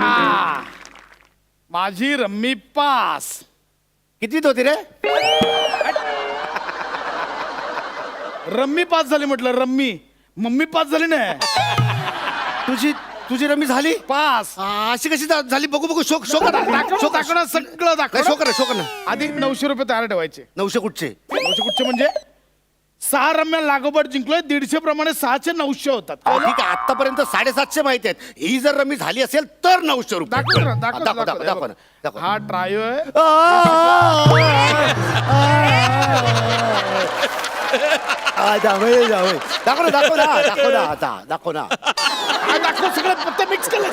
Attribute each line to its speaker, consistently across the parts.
Speaker 1: आ, माझी rummy pass.
Speaker 2: कितवीत होती रे?
Speaker 1: Rummy pass झाली म्हटलं रम्मी. मम्मी पास झाली ना.
Speaker 2: तुझी तुझी रमी झाली?
Speaker 1: पास.
Speaker 2: आ, अशी कशी झा- झाली? बघू बघू शोक शोक शोक
Speaker 1: सगळं दाखव
Speaker 2: शोक शोक ना
Speaker 1: आधी नऊशे रुपये तयार ठेवायचे.
Speaker 2: नऊशे कुठचे?
Speaker 1: नऊशे कुठचे म्हणजे? सहा रम्या लागोपाठ जिंकलोय दीडशे प्रमाणे सहाशे नऊशे होतात?
Speaker 2: ठीक आहे आतापर्यंत साडेसातशे माहिती आहेत ही जर रमी झाली असेल तर नऊशे रुपये
Speaker 1: दाखव ना
Speaker 2: हा,
Speaker 1: दाखव
Speaker 2: दाखव
Speaker 1: दाखव,
Speaker 2: दाखव दाखव ना, दाखव.
Speaker 1: हा ट्रायो आहे
Speaker 2: आ, जावई, जावई. दाखव ना दाखव ना दाखव ना आता दाखव ना
Speaker 1: हा दाखव सगळं फक्त मिक्स दाखवू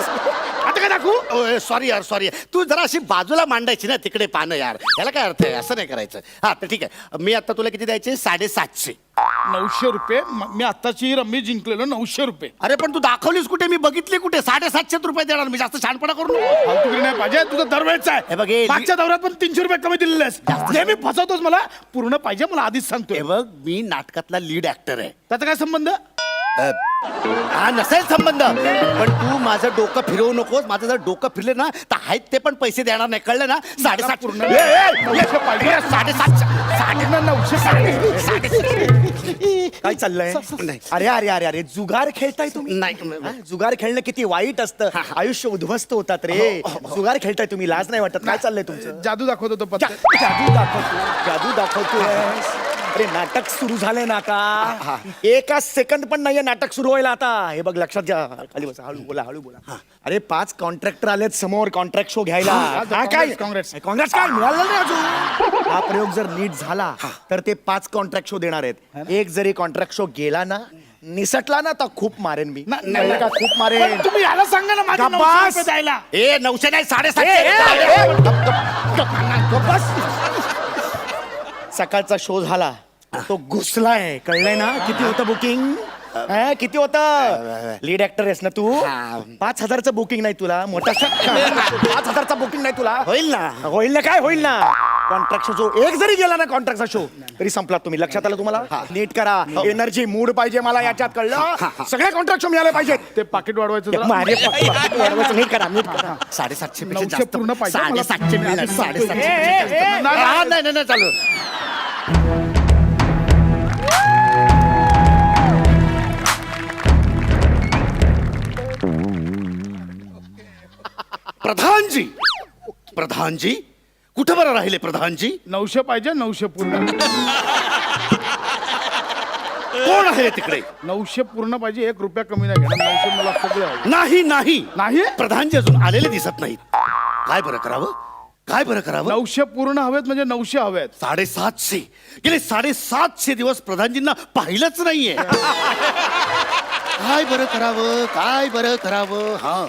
Speaker 2: सॉरी यार सॉरी तू जरा अशी बाजूला मांडायची ना तिकडे पानं यार. याला काय अर्थ आहे? असं नाही करायचं. हा तर ठीक आहे. मी आता तुला किती द्यायचे? साडेसातशे.
Speaker 1: नऊशे रुपये. म- मी आत्ताची रम्मी जिंकलेलो नऊशे रुपये.
Speaker 2: अरे पण तू दाखवलीस कुठे? मी बघितली कुठे? साडेसातशे रुपये देणार. मी जास्त छानपणा करू नको.
Speaker 1: फालतुगिरी नाही पाहिजे तुझं दरवेळचं
Speaker 2: हे
Speaker 1: आहे.
Speaker 2: बघ, हे-
Speaker 1: मागच्या दौऱ्यात पण तीनशे रुपये कमी दिलेले आहेस नेहमी फसवतोस मला. पूर्ण पाहिजे मला आधीच सांगतोय.
Speaker 2: हे बघ मी नाटकातला लीड ऍक्टर आहे.
Speaker 1: त्याचा काय संबंध?
Speaker 2: अ, हा नसेल संबंध. पण तू माझं डोकं फिरवू नकोस. माझं जर डोकं फिरले ना तर आहेत ते पण पैसे देणार नाही. कळलं ना? साडेसात
Speaker 1: पूर्ण-
Speaker 2: ए, ए, ए,
Speaker 1: नऊशे पाहिजे.
Speaker 2: ए, साडेसातशे साडे
Speaker 3: काय चाललंय?
Speaker 2: नाही.
Speaker 3: अरे अरे अरे अरे जुगार खेळताय तुम्ही?
Speaker 2: नाही.
Speaker 3: हा? जुगार खेळणं किती वाईट असतं. आयुष्य उद्ध्वस्त होतात रे. जुगार खेळताय तुम्ही. लाज नाही वाटत. काय चाललंय तुमचं?
Speaker 1: जादू दाखवत होतो पत्ते.
Speaker 3: जादू दाखवतो. जादू दाखवतो अरे नाटक सुरू झालंय ना आता एका सेकंद पण नाहीये नाटक सुरू व्हायला आता हे बघ लक्षात घ्या खाली बसा हळू बोला हळू बोला अरे पाच कॉन्ट्रॅक्टर आलेत समोर कॉन्ट्रॅक्ट शो घ्यायला
Speaker 1: हा,
Speaker 3: हा,
Speaker 1: काँग्रेस,
Speaker 3: काय
Speaker 1: काँग्रेस.
Speaker 3: काँग्रेस काय मिळालं नाही अजून हा प्रयोग जर नीट झाला तर ते पाच कॉन्ट्रॅक्ट शो देणार आहेत एक जरी कॉन्ट्रॅक्ट शो गेला ना निसटला ना तर खूप मारेन मी
Speaker 1: ना-
Speaker 3: कळलं का खूप मारेन
Speaker 1: तुम्ही याला सांगा ना माझे
Speaker 3: गप्प
Speaker 1: नऊशे
Speaker 3: बस.
Speaker 1: रुपये द्यायला
Speaker 2: ए नऊशे नाही
Speaker 3: ए, ए,
Speaker 2: साडेसातशे
Speaker 3: ए, गप- गप- गप बस. सकाळचा शो झाला तो घुसलाय कळलंय ना? किती होतं बुकिंग किती होतं? लीड ऍक्टर आहेस ना तू?
Speaker 2: हा.
Speaker 3: पाच हजारचं बुकिंग नाही तुला. मोठा पाच हजारचा बुकिंग नाही तुला?
Speaker 2: होईल ना.
Speaker 3: होईल ना काय? होईल ना. कॉन्ट्रॅक्ट शो एक जरी गेला ना कॉन्ट्रॅक्टचा शो तरी संपला तुम्ही. लक्षात आलं तुम्हाला? नीट करा. एनर्जी मूड पाहिजे मला याच्यात कळलं? सगळे कॉन्ट्रॅक्ट शो मिळाले पाहिजेत.
Speaker 1: ते पाकिट वाढवायचं जरा.
Speaker 3: मारे पक्क- पक्क वाढवायचं. नीट करा नीट करा.
Speaker 2: साडेसातशे
Speaker 1: नऊशे
Speaker 2: पेक्षा जास्त.
Speaker 1: पूर्ण पाहिजे मला.
Speaker 2: साडेसातशे मिळणार. साडेसातशे.
Speaker 1: ए, ए,
Speaker 2: हा, नाही नाही चालू. प्रधानजी. प्रधानजी कुठं बरं राहिले प्रधानजी?
Speaker 1: नऊशे पाहिजे नऊशे पूर्ण.
Speaker 2: कोण आहे तिकडे?
Speaker 1: नऊशे पूर्ण पाहिजे एक रुपया कमी नाही घेणार नऊशे मला सगळे.
Speaker 2: नाही नाही.
Speaker 1: नाही?
Speaker 2: प्रधानजी अजून आलेले दिसत नाहीत. काय बरं करावं? काय बरं करावं?
Speaker 1: नऊशे पूर्ण हवेत म्हणजे नऊशे हवेत.
Speaker 2: साडेसातशे. गेले साडेसातशे दिवस प्रधानजींना पाहिलंच नाहीये. काय बरं करावं? काय बरं करावं? हा.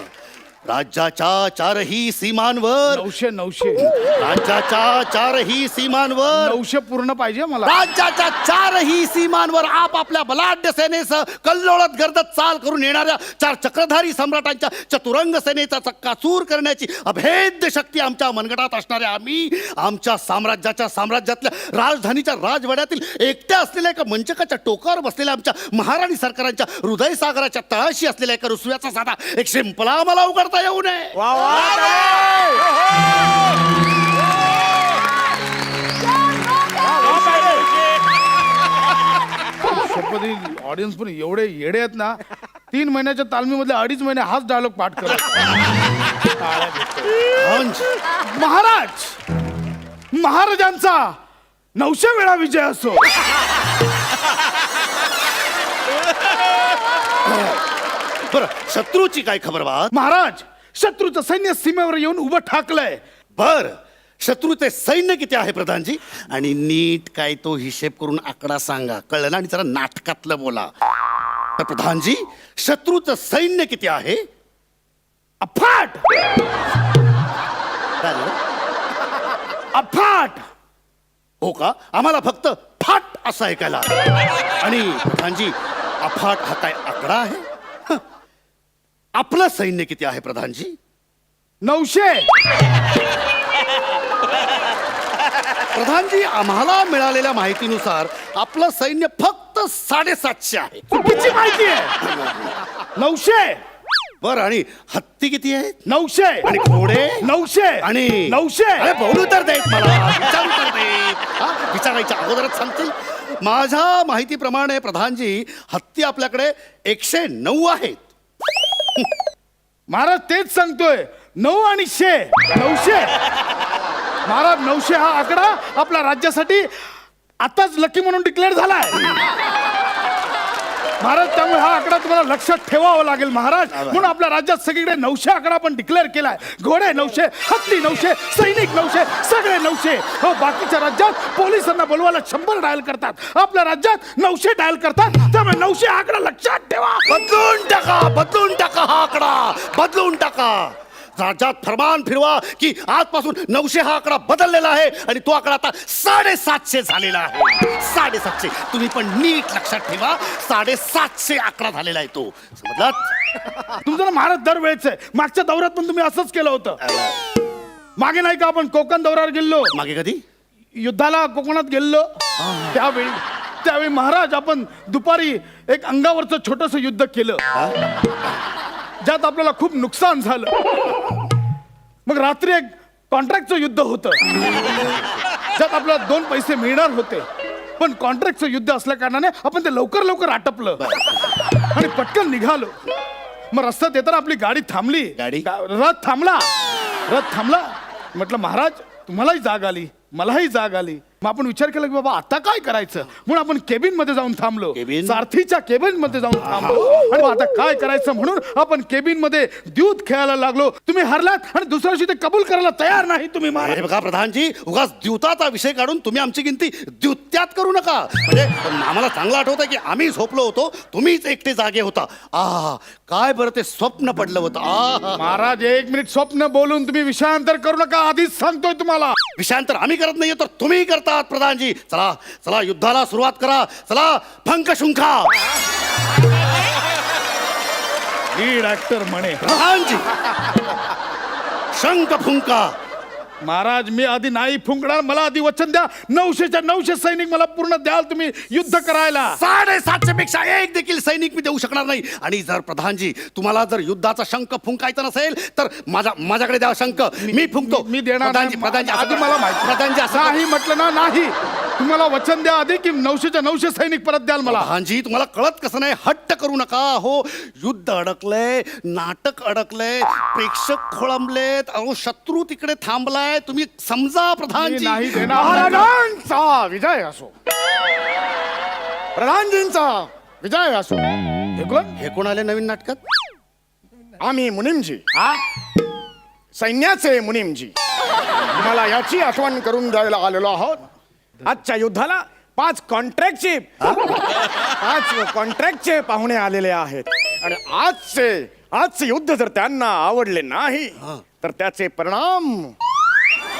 Speaker 2: राज्याच्या चारही सीमांवर.
Speaker 1: नऊशे नऊशे.
Speaker 2: राज्याच्या चारही सीमांवर.
Speaker 1: नऊशे पूर्ण पाहिजे मला.
Speaker 2: राज्याच्या चारही सीमांवर आपापल्या बलाढ्य सेनेसह कल्लोळत गर्दत चाल करून येणाऱ्या चार चक्रधारी सम्राटांच्या चतुरंग सेनेचा चक्काचूर करण्याची अभेद्य शक्ती आमच्या मनगटात असणाऱ्या आम्ही आमच्या साम्राज्याच्या साम्राज्यातल्या राजधानीच्या राजवाड्यातील एकट्या असलेल्या एका मंचकाच्या टोकावर बसलेल्या आमच्या महाराणी सरकारांच्या हृदय सागराच्या तळाशी असलेल्या एका रुसव्याचा साधा एक शिंपला मला उघडता येऊ नये
Speaker 3: वा वा
Speaker 1: शपथी ऑडियन्स पण एवढे येडे आहेत ना तीन महिन्याच्या तालमीमधले अडीच महिने हाच डायलॉग पाठ करत
Speaker 2: हंस.
Speaker 1: महाराज! महाराजांचा नऊशे वेळा विजय असो.
Speaker 2: बरं शत्रूची काय खबर बा?
Speaker 1: महाराज शत्रूचं सैन्य सीमेवर येऊन उभं ठाकलंय.
Speaker 2: बर शत्रूचे सैन्य किती आहे प्रधानजी? आणि नीट काय तो हिशेब करून आकडा सांगा. कळलं ना? आणि जरा नाटकातलं बोला. तर प्रधानजी शत्रूचं सैन्य किती आहे?
Speaker 1: अफाट? अफाट!
Speaker 2: हो का? आम्हाला फक्त फाट असं ऐकायला. आणि प्रधानजी अफाट हा काय आकडा आहे. आपलं सैन्य किती आहे प्रधानजी?
Speaker 1: नऊशे.
Speaker 2: प्रधानजी आम्हाला मिळालेल्या माहितीनुसार आपलं सैन्य फक्त साडेसातशे आहे.
Speaker 1: चुकीची माहिती आहे. नऊशे.
Speaker 2: बर आणि हत्ती किती आहेत?
Speaker 1: नऊशे.
Speaker 2: आणि घोडे?
Speaker 1: नऊशे.
Speaker 2: आणि
Speaker 1: नऊशे.
Speaker 2: अरे बोलू तर देत मला. विचारू तर देत. हा? विचारायच्या अगोदरच सांगतील माझ्या माहितीप्रमाणे प्रधानजी हत्ती आपल्याकडे एकशे नऊ आहेत.
Speaker 1: महाराज तेच सांगतोय. नऊ आणि शे. नऊशे. महाराज नऊशे हा आकडा आपल्या राज्यासाठी आताच लकी म्हणून डिक्लेअर झालाय. महाराज त्यामुळे हा आकडा तुम्हाला लक्षात ठेवावा लागेल महाराज. म्हणून आपल्या राज्यात सगळीकडे नऊशे आकडा पण डिक्लेअर केलाय. घोडे नऊशे हत्ती नऊशे सैनिक नऊशे सगळे नऊशे. हो बाकीच्या राज्यात पोलिसांना बोलवायला शंभर डायल करतात. आपल्या राज्यात नऊशे डायल करतात. त्यामुळे नऊशे आकडा लक्षात ठेवा.
Speaker 2: बदलून टाका बदलून टाका हा आकडा. बदलून टाका. राज्यात फरमान फिरवा की आजपासून नऊशे हा आकडा बदललेला आहे आणि तो आकडा आता साडेसातशे झालेला आहे. साडेसातशे. तुम्ही पण नीट लक्षात ठेवा. साडेसातशे आकडा झालेला आहे तो. समजलात
Speaker 1: तुमचं ना महाराज दरवेळेच आहे. मागच्या दौऱ्यात पण तुम्ही असंच केलं होतं. मागे नाही का आपण? कोकण दौऱ्यावर गेलो
Speaker 2: मागे कधी?
Speaker 1: युद्धाला कोकणात गेलो त्यावेळी त्यावेळी महाराज आपण दुपारी एक अंगावरचं छोटस युद्ध केलं. ज्यात आपल्याला खूप नुकसान झालं. मग रात्री एक कॉन्ट्रॅक्टचं युद्ध होतं. ज्यात आपल्याला दोन पैसे मिळणार होते. पण कॉन्ट्रॅक्टचं युद्ध असल्या कारणाने आपण ते लवकर लवकर आटपलं. आणि पटकन निघालो. मग रस्त्यात येताना आपली गाडी थांबली.
Speaker 2: गाडी?
Speaker 1: गा- रथ थांबला. रथ थांबला. म्हटलं महाराज तुम्हालाही जाग आली. मलाही जाग आली. मग आपण विचार केला की बाबा आता काय करायचं? म्हणून आपण केबिनमध्ये जाऊन थांबलो.
Speaker 2: केबिन?
Speaker 1: सारथीच्या केबिनमध्ये जाऊन थांबलो. आणि मग आता काय करायचं म्हणून आपण केबिनमध्ये द्यूत खेळायला लागलो. तुम्ही हरलात आणि दुसऱ्या दिवशी ते कबूल करायला तयार नाही तुम्ही महाराज.
Speaker 2: अरे बघा प्रधानजी उगाच द्युताचा विषय काढून तुम्ही आमची गिनती द्युत्यात करू नका. म्हणजे आम्हाला चांगलं आठवतं की आम्ही झोपलो होतो तुम्हीच एकटे जागे होता. आ काय बरं ते स्वप्न पडलं होतं. आ
Speaker 1: महाराज एक मिनिट स्वप्न बोलून तुम्ही विषयांतर करू नका आधीच सांगतोय तुम्हाला.
Speaker 2: विषयांतर आम्ही करत नाहीये तर तुम्ही करतात प्रधानजी. चला चला युद्धाला सुरुवात करा. चला फंक शुंखा
Speaker 1: लीड ऍक्टर म्हणे.
Speaker 2: प्रधानजी. शंख फुंका.
Speaker 1: महाराज मी आधी नाही फुंकणार मला आधी वचन द्या. नऊशेच्या नऊशे सैनिक मला पूर्ण द्याल तुम्ही युद्ध करायला.
Speaker 2: साडेसातशे पेक्षा एक देखील सैनिक मी देऊ शकणार नाही. आणि जर प्रधानजी तुम्हाला जर युद्धाचा शंख फुंकायचा नसेल तर माझा माझ्याकडे द्या शंख. मी फुंकतो.
Speaker 1: मी देणार
Speaker 2: प्रधानजी
Speaker 1: नाही.
Speaker 2: प्रधानजी असं
Speaker 1: आधी. मला माहिती
Speaker 2: प्रधानजी असं
Speaker 1: नाही म्हटलं ना नाही. तुम्हाला वचन द्या आधी की नऊशेच्या नऊशे सैनिक परत द्याल मला.
Speaker 2: प्रधानजी तुम्हाला कळत कसं नाही? हट्ट करू नका. हो युद्ध अडकलंय नाटक अडकलंय प्रेक्षक खोळंबलेत. अहो शत्रू तिकडे थांबलाय. तुम्ही समजा प्रधानजी.
Speaker 1: नाही देणार.
Speaker 3: महाराजांचा विजय असो. प्रधानजींचा विजय असो.
Speaker 1: हे कोण?
Speaker 2: हे कोण आले नवीन नाटकात?
Speaker 3: आम्ही मुनिमजी. सैन्याचे मुनिमजी. तुम्हाला याची आठवण करून द्यायला आलेलो आहोत. आजच्या युद्धाला पाच कॉन्ट्रॅक्टचे पाच कॉन्ट्रॅक्टचे पाहुणे आलेले आहेत. आणि आजचे आजचे युद्ध जर त्यांना आवडले नाही तर त्याचे परिणाम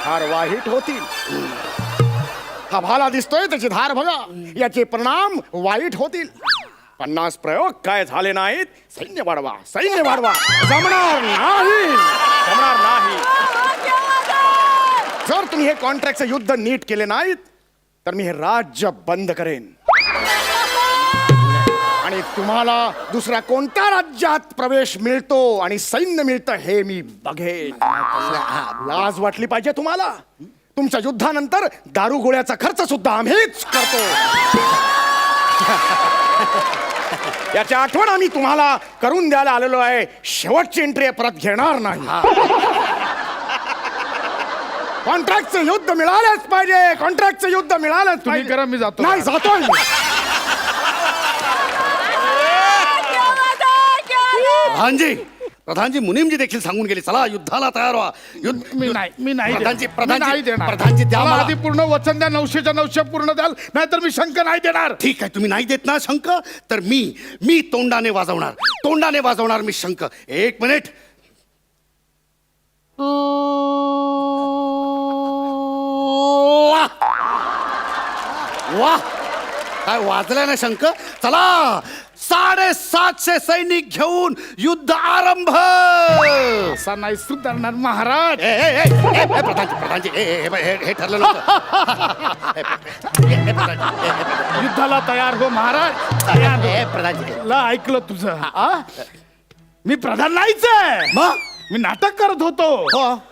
Speaker 3: फार होतील. हा भाला दिसतोय त्याची धार बघा. याचे परिणाम वाईट होतील. पन्नास प्रयोग काय झाले नाहीत? सैन्य वाढवा सैन्य वाढवा. जमणार नाही. जमणार नाही. जर तुम्ही हे कॉन्ट्रॅक्टचं युद्ध नीट केले नाहीत तर मी हे राज्य बंद करेन. आणि तुम्हाला दुसऱ्या कोणत्या राज्यात प्रवेश मिळतो आणि सैन्य मिळतं हे मी बघेन. लाज वाटली पाहिजे तुम्हाला? तुमच्या युद्धानंतर दारू गोळ्याचा खर्च सुद्धा आम्हीच करतो. याची आठवण आम्ही तुम्हाला करून द्यायला आलेलो आहे. शेवटची एंट्री परत घेणार नाही. कॉन्ट्रॅक्टचं युद्ध मिळालंच पाहिजे. कॉन्ट्रॅक्टचं युद्ध मिळालंच
Speaker 1: तुम्ही
Speaker 3: पाहिजे.
Speaker 1: करा, मी जातो.
Speaker 3: नाही जातोय मी.
Speaker 2: प्रधानजी प्रधानजी मुनीमजी देखील सांगून गेले चला युद्धाला तयार व्हा युद्ध
Speaker 1: मी नाही मी नाही
Speaker 2: प्रधानजी
Speaker 1: देणार. मी नाही
Speaker 2: प्रधानजी
Speaker 1: देणार
Speaker 2: प्रधानजी द्या
Speaker 1: मला
Speaker 2: मला.
Speaker 1: आधी पूर्ण वचन द्या नऊशेच्या नऊशे पूर्ण द्याल नाहीतर मी शंक नाही देणार
Speaker 2: ठीक आहे तुम्ही नाही देत ना शंख तर मी मी तोंडाने वाजवणार तोंडाने वाजवणार मी शंख एक मिनिट वाह काय वाजलाय ना शंख? चला साडेसातशे सैनिक घेऊन युद्ध आरंभ!
Speaker 1: असा नाही सुधारणार महाराज.
Speaker 2: ए, ए, ए, ए, ए, प्रधानजी प्रधानजी ए, ए, हे हे ठरलं नव्हतं. ए, ए, ए, प्रधानजी, ए, ए, प्रधानजी.
Speaker 1: युद्धाला तयार हो महाराज. तयार
Speaker 2: ए,
Speaker 1: हो.
Speaker 2: प्रधानजी.
Speaker 1: ला ऐकलं तुझं. आ? मी प्रधान नाहीच आहे.
Speaker 2: मग
Speaker 1: मी नाटक करत होतो.
Speaker 2: हो.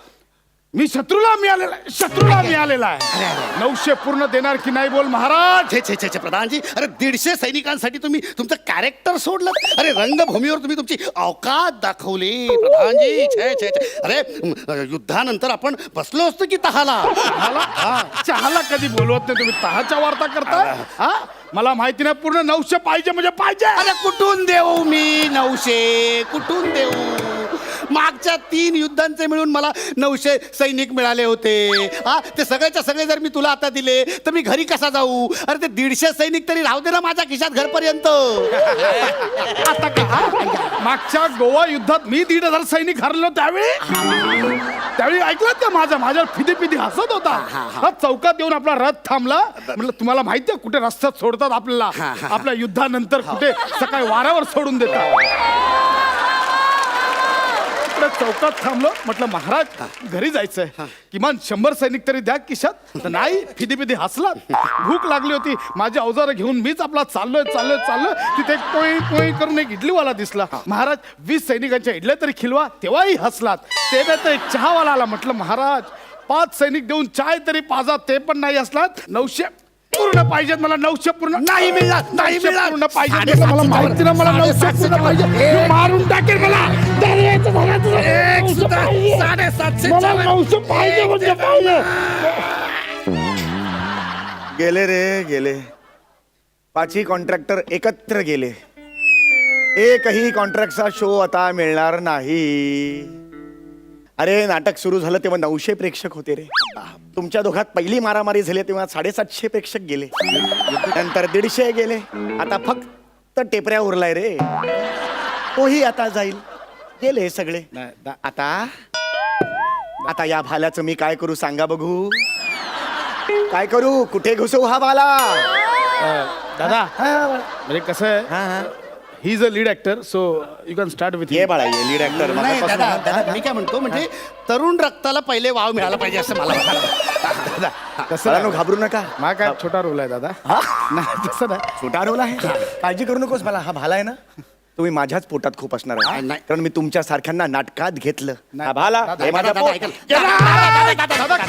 Speaker 1: मी शत्रूला मिळालेला शत्रूला मिळालेला आहे. नऊशे पूर्ण देणार की नाही बोल महाराज.
Speaker 2: छे छे छे छे प्रधानजी. अरे दीडशे सैनिकांसाठी तुम्ही तुमचं कॅरेक्टर सोडलं अरे रंगभूमीवर तुम्ही तुमची अवकात दाखवली प्रधानजी. छे छे छे. अरे म, युद्धानंतर आपण बसलो असतो की तहाला?
Speaker 1: चहाला? चहाला कधी बोलवत नाही तुम्ही? तहाच्या वार्ता करताय? हा? मला माहिती नाही पूर्ण नऊशे पाहिजे म्हणजे पाहिजे.
Speaker 2: अरे कुठून देऊ मी नऊशे? कुठून देऊ? मागच्या तीन युद्धांचे मिळून मला नऊशे सैनिक मिळाले होते. हा ते सगळेच्या सगळे जर मी तुला आता दिले तर मी घरी कसा जाऊ? अरे ते दीडशे सैनिक तरी राहू दे ना माझ्या खिशात घरपर्यंत.
Speaker 1: आता का? हा? मागच्या गोवा युद्धात मी दीड हजार सैनिक हरलो त्यावेळी? त्यावेळी ऐकलं का माझा माझ्यावर फिदी फिदी हसत होता? हा चौकात येऊन आपला रथ थांबला. म्हटलं तुम्हाला माहितीये कुठे रस्त्यात सोडतात आपल्याला? आपल्या युद्धानंतर कुठे सकाळी वाऱ्यावर सोडून देतात? इकडे चौकात थांबलो. म्हटलं महाराज घरी जायचंय. किमान शंभर सैनिक तरी द्या किशात तर नाही. फिदी फिदी हसला भूक लागली होती. माझी अवजारं घेऊन मीच आपला चाललोय चाललोय चाललोय. तिथे एक पोळी पोळी करून एक इडलीवाला दिसला. महाराज वीस सैनिकांच्या इडल्या तरी खिलवा तेव्हाही हसलात. ते नाही तर एक चहावाला आला. म्हटलं महाराज पाच सैनिक देऊन चाय तरी पाजा ते पण नाही असलात नऊशे पूर्ण पाहिजेत मला नऊशे पूर्ण
Speaker 2: नाही मिळणार, नाही मिळणार.
Speaker 1: पूर्ण पाहिजे
Speaker 2: साडेसातशे
Speaker 1: मला माहिती ना मला नऊशे
Speaker 2: साडेसातशे
Speaker 1: पूर्ण पाहिजे मी मारून टाकेल मला. दर्याचं झाडाचं
Speaker 2: एक
Speaker 1: नऊशे
Speaker 2: सुद्धा
Speaker 1: पाहिजे.
Speaker 2: साडेसातशे
Speaker 1: मला. नऊशे पाहिजे म्हणजे पाहिजे.
Speaker 3: गेले रे गेले. पाचही कॉन्ट्रॅक्टर एकत्र गेले. एकही कॉन्ट्रॅक्टचा शो आता मिळणार नाही. अरे नाटक सुरू झालं तेव्हा नऊशे प्रेक्षक होते रे. तुमच्या दोघात पहिली मारामारी झाली तेव्हा साडेसातशे प्रेक्षक गेले. नंतर दीडशे गेले. आता फक्त टेपऱ्या उरलाय रे. तोही आता जाईल. गेले सगळे. आता? आता या भाल्याचं मी काय करू सांगा बघू. काय करू? कुठे घुसवू हा भाला?
Speaker 1: दादा म्हणजे कसं आहे?
Speaker 3: हा, हा.
Speaker 1: He is a lead actor so you can start with
Speaker 3: ये बाळा ये लीड ऍक्टर
Speaker 2: नाही दादा दादा मी काय म्हणतो म्हणजे तरुण रक्ताला पहिले वाव मिळाला पाहिजे असं मला वाटतं
Speaker 1: कसं
Speaker 3: घाबरू नका
Speaker 1: मा काय छोटा रोल आहे दादा नाही तसं नाही
Speaker 3: छोटा रोल आहे काळजी करू नकोस मला हा भाला आहे ना तुम्ही माझ्याच पोटात खूप असणार आहे
Speaker 2: नाही.
Speaker 3: कारण मी तुमच्या सारख्यांना नाटकात घेतलं. हा भाला
Speaker 1: दादा,
Speaker 3: हे माझं
Speaker 2: दादा,
Speaker 3: पोट.
Speaker 2: ऐका ना.
Speaker 1: दादा, हे